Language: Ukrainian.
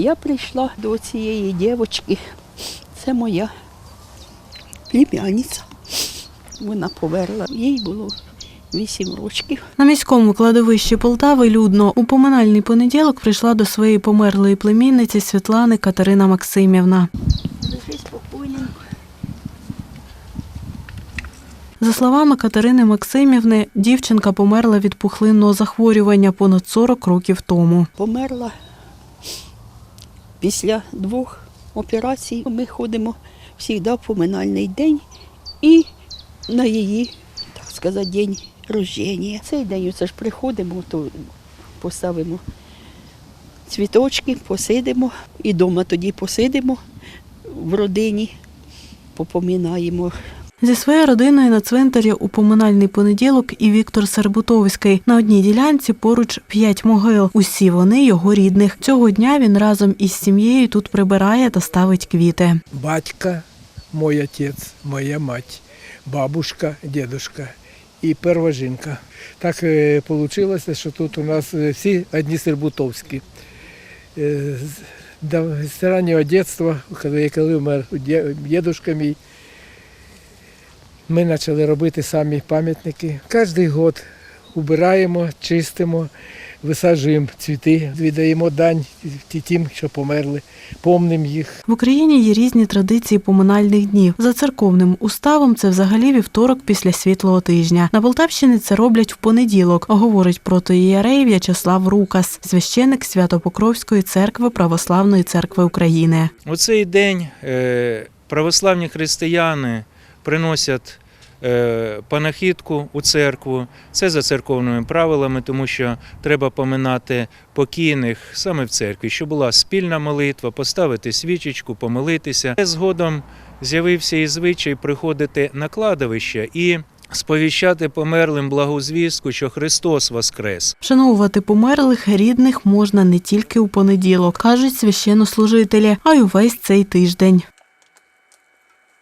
Я прийшла до цієї дівчинки. Це моя племянниця. Вона померла. Їй було 8 років. На міському кладовищі Полтави людно у поминальний понеділок прийшла до своєї померлої племінниці Світлани Катерина Максимівна. За словами Катерини Максимівни, дівчинка померла від пухлинного захворювання понад 40 років тому. Померла після двох операцій. Ми ходимо завжди в поминальний день і на її, так сказати, день рождення. Цей день це ж приходимо, то поставимо цвіточки, посидимо і вдома тоді посидимо в родині, попомінаємо Зі своєю родиною на цвинтарі у поминальний понеділок і Віктор Сербутовський. На одній ділянці поруч п'ять могил. Усі вони його рідних. Цього дня він разом із сім'єю тут прибирає та ставить квіти. батька, мой отець, моя мать, бабушка, дедушка і перша жінка. Так вийшло, що тут у нас е, всі одні сербутовські. Е, з- раннього дитинства, коли, коли вмер дідушка мій, ми почали робити самі пам'ятники. Кожен год убираємо, чистимо, висаджуємо цвіти, віддаємо дань тим, що померли, помнимо їх. В Україні є різні традиції поминальних днів. За церковним уставом це взагалі вівторок після світлого тижня. На Полтавщині це роблять в понеділок, говорить протоієрей В'ячеслав Рукас, священик Свято-Покровської церкви Православної церкви України. У цей день е, православні християни приносять е, панахідку у церкву. Це за церковними правилами, тому що треба поминати покійних саме в церкві, щоб була спільна молитва, поставити свічечку, помолитися. Згодом з'явився і звичай приходити на кладовище і сповіщати померлим благу звістку, що Христос воскрес. Вшановувати померлих рідних можна не тільки у понеділок, кажуть священнослужителі, а й увесь цей тиждень.